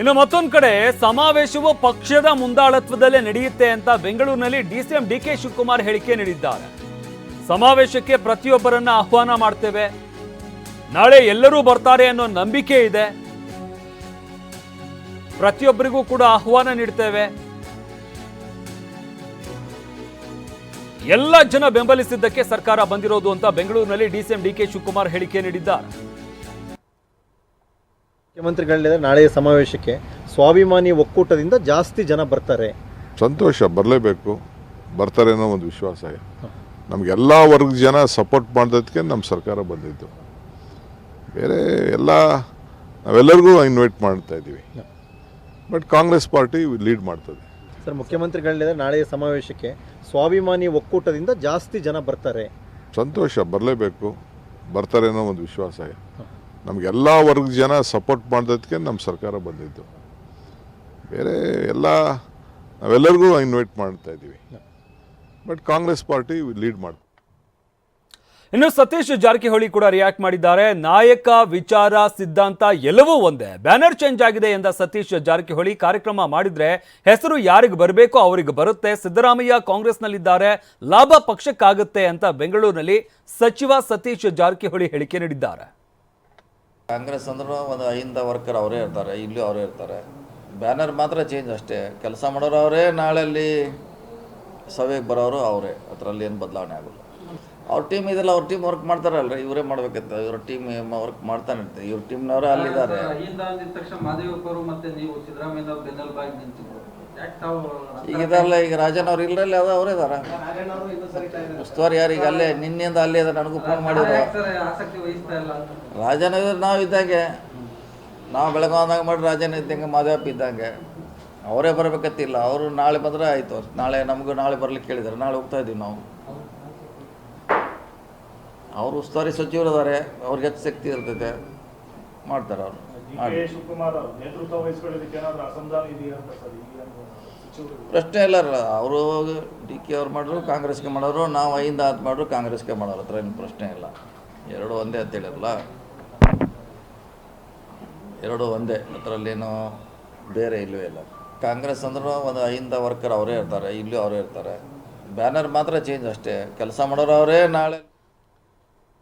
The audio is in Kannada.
ಇನ್ನು ಮತ್ತೊಂದು ಕಡೆ ಸಮಾವೇಶವು ಪಕ್ಷದ ಮುಂದಾಳತ್ವದಲ್ಲೇ ನಡೆಯುತ್ತೆ ಅಂತ ಬೆಂಗಳೂರಿನಲ್ಲಿ ಡಿಸಿಎಂ ಡಿ ಕೆ ಶಿವಕುಮಾರ್ ಹೇಳಿಕೆ ನೀಡಿದ್ದಾರೆ. ಸಮಾವೇಶಕ್ಕೆ ಪ್ರತಿಯೊಬ್ಬರನ್ನ ಆಹ್ವಾನ ಮಾಡ್ತೇವೆ. ನಾಳೆ ಎಲ್ಲರೂ ಬರ್ತಾರೆ ಅನ್ನೋ ನಂಬಿಕೆ ಇದೆ. ಪ್ರತಿಯೊಬ್ಬರಿಗೂ ಕೂಡ ಆಹ್ವಾನ ನೀಡ್ತೇವೆ. ಎಲ್ಲ ಜನ ಬೆಂಬಲಿಸಿದ್ದಕ್ಕೆ ಸರ್ಕಾರ ಬಂದಿರೋದು ಅಂತ ಬೆಂಗಳೂರಿನಲ್ಲಿ ಡಿಸಿಎಂ ಡಿ ಕೆ ಶಿವಕುಮಾರ್ ಹೇಳಿಕೆ ನೀಡಿದ್ದಾರೆ. ಮುಖ್ಯಮಂತ್ರಿಗಳಿಂದ ನಾಳೆಯ ಸಮಾವೇಶಕ್ಕೆ ಸ್ವಾಭಿಮಾನಿ ಒಕ್ಕೂಟದಿಂದ ಜಾಸ್ತಿ ಜನ ಬರ್ತಾರೆ. ಸಂತೋಷ ಬರಲೇಬೇಕು. ಬರ್ತಾರೆ ಅನ್ನೋ ಒಂದು ವಿಶ್ವಾಸ ಇದೆ. ನಮಗೆಲ್ಲ ವರ್ಗದ ಜನ ಸಪೋರ್ಟ್ ಮಾಡೋದಕ್ಕೆ ನಮ್ಮ ಸರ್ಕಾರ ಬಂದಿದ್ದು. ಬೇರೆ ಎಲ್ಲ ನಾವೆಲ್ಲರಿಗೂ ಇನ್ವೈಟ್ ಮಾಡ್ತಾ ಇದ್ದೀವಿ. ಬಟ್ ಕಾಂಗ್ರೆಸ್ ಪಾರ್ಟಿ ಲೀಡ್ ಮಾಡ್ತದೆ. ಸರ್ ಮುಖ್ಯಮಂತ್ರಿಗಳಿಂದ ನಾಳೆಯ ಸಮಾವೇಶಕ್ಕೆ ಸ್ವಾಭಿಮಾನಿ ಒಕ್ಕೂಟದಿಂದ ಜಾಸ್ತಿ ಜನ ಬರ್ತಾರೆ. ಸಂತೋಷ ಬರಲೇಬೇಕು. ಬರ್ತಾರೆ ಅನ್ನೋ ಒಂದು ವಿಶ್ವಾಸ ಇದೆ. ನಮಗೆಲ್ಲ ವರ್ಗ ಜನ ಸಪೋರ್ಟ್ ಮಾಡೋದಕ್ಕೆ ನಮ್ಮ ಸರ್ಕಾರ ಬಂದಿದ್ದು. ಬೇರೆ ಎಲ್ಲ, ನಾವೆಲ್ಲರಿಗೂ ಇನ್ವೈಟ್ ಮಾಡ್ತಾ ಇದ್ದೀವಿ. ಬಟ್ ಕಾಂಗ್ರೆಸ್ ಪಾರ್ಟಿ ಲೀಡ್ ಮಾಡ್ತೀವಿ ಇನ್ನು ಸತೀಶ್ ಜಾರಕಿಹೊಳಿ ಕೂಡ ರಿಯಾಕ್ಟ್ ಮಾಡಿದ್ದಾರೆ. ನಾಯಕ ವಿಚಾರ ಸಿದ್ಧಾಂತ ಎಲ್ಲವೂ ಒಂದೇ. ಬ್ಯಾನರ್ ಚೇಂಜ್ ಆಗಿದೆ ಎಂದ ಸತೀಶ್ ಜಾರಕಿಹೊಳಿ. ಕಾರ್ಯಕ್ರಮ ಮಾಡಿದ್ರೆ ಹೆಸರು ಯಾರಿಗೆ ಬರಬೇಕೋ, ಅವರಿಗೆ ಬರುತ್ತೆ. ಸಿದ್ದರಾಮಯ್ಯ ಕಾಂಗ್ರೆಸ್ನಲ್ಲಿದ್ದಾರೆ. ಲಾಭ ಪಕ್ಷಕ್ಕಾಗುತ್ತೆ ಅಂತ ಬೆಂಗಳೂರಿನಲ್ಲಿ ಸಚಿವ ಸತೀಶ್ ಜಾರಕಿಹೊಳಿ ಹೇಳಿಕೆ ನೀಡಿದ್ದಾರೆ. ಕಾಂಗ್ರೆಸ್ ಅಂದ್ರೂ ಒಂದು ಐಂದ ವರ್ಕರ್ ಅವರೇ ಇರ್ತಾರೆ, ಇಲ್ಲೂ ಅವರೇ ಇರ್ತಾರೆ. ಬ್ಯಾನರ್ ಮಾತ್ರ ಚೇಂಜ್ ಅಷ್ಟೇ. ಕೆಲಸ ಮಾಡೋರು ಅವರೇ ನಾಳೆ ಅಲ್ಲಿ ಸಭೆಗೆ ಬರೋರು ಅವರೇ. ಅದರಲ್ಲಿ ಏನು ಬದಲಾವಣೆ ಆಗೋಲ್ಲ. ಅವ್ರ ಟೀಮ್ ಇದೆಲ್ಲ, ಅವ್ರ ಟೀಮ್ ವರ್ಕ್ ಮಾಡ್ತಾರಲ್ರಿ, ಇವರೇ ಮಾಡ್ಬೇಕಂತ. ಇವ್ರ ಟೀಮ್ ವರ್ಕ್ ಮಾಡ್ತಾನೆ ಇರ್ತಾರೆ. ಇವ್ರ ಟೀಮ್ನವರೇ ಅಲ್ಲಿದ್ದಾರೆ. ಈಗ ಇದಲ್ಲ ಈಗ ರಾಜನವ್ರು ಇಲ್ಲರಲ್ಲಿ ಅದ ಅವರೇ ಇದಾರ. ಉಸ್ತುವಾರಿ ಯಾರು ಈಗ ಅಲ್ಲೇ ನಿನ್ನೆಯಿಂದ ಅಲ್ಲೇ ಇದೆ ನನಗೂ ಫೋನ್ ಮಾಡಿದ್ರು. ರಾಜನ ನಾವು ಇದ್ದಂಗೆ. ನಾವು ಬೆಳಗಾವದಾಗ ಮಾಡಿ ರಾಜನ ಇದ್ದಂಗೆ ಮಾದೇವಪ್ಪ ಇದ್ದಂಗೆ. ಅವರೇ ಬರಬೇಕತ್ತಿಲ್ಲ. ಅವರು ನಾಳೆ ಬಂದರೆ ಆಯಿತು. ನಾಳೆ ನಮಗೂ ನಾಳೆ ಬರ್ಲಿಕ್ಕೆ ಕೇಳಿದ್ದಾರೆ ನಾಳೆ ಹೋಗ್ತಾ ಇದ್ದೀವಿ ನಾವು. ಅವರು ಉಸ್ತುವಾರಿ ಸಚಿವರು ಇದ್ದಾರೆ ಅವ್ರಿಗೆ ಹೆಚ್ಚು ಶಕ್ತಿ ಇರ್ತೈತೆ. ಮಾಡ್ತಾರೆ ಅವರು. ಪ್ರಶ್ನೆ ಇಲ್ಲ ಅವರು ಡಿ ಕೆ ಅವ್ರು ಮಾಡಿದ್ರು ಕಾಂಗ್ರೆಸ್ಗೆ ಮಾಡೋರು ನಾವು ಐದು ಹತ್ತು ಮಾಡಿದ್ರು ಕಾಂಗ್ರೆಸ್ಗೆ ಮಾಡೋರು ಹತ್ರ ಏನು ಪ್ರಶ್ನೆ ಇಲ್ಲ. ಎರಡು ಒಂದೇ ಅಂತ ಹೇಳಿರಲ್ಲ ಎರಡು ಒಂದೇ ಅದರಲ್ಲೇನು ಬೇರೆ ಇಲ್ಲವೇ ಇಲ್ಲ. ಕಾಂಗ್ರೆಸ್ ಅಂದ್ರೂ ಒಂದು ಐಂದ ವರ್ಕರ್ ಅವರೇ ಇರ್ತಾರೆ ಇಲ್ಲೂ ಅವರೇ ಇರ್ತಾರೆ. ಬ್ಯಾನರ್ ಮಾತ್ರ ಚೇಂಜ್ ಅಷ್ಟೇ. ಕೆಲಸ ಮಾಡೋರು ಅವರೇ ನಾಳೆ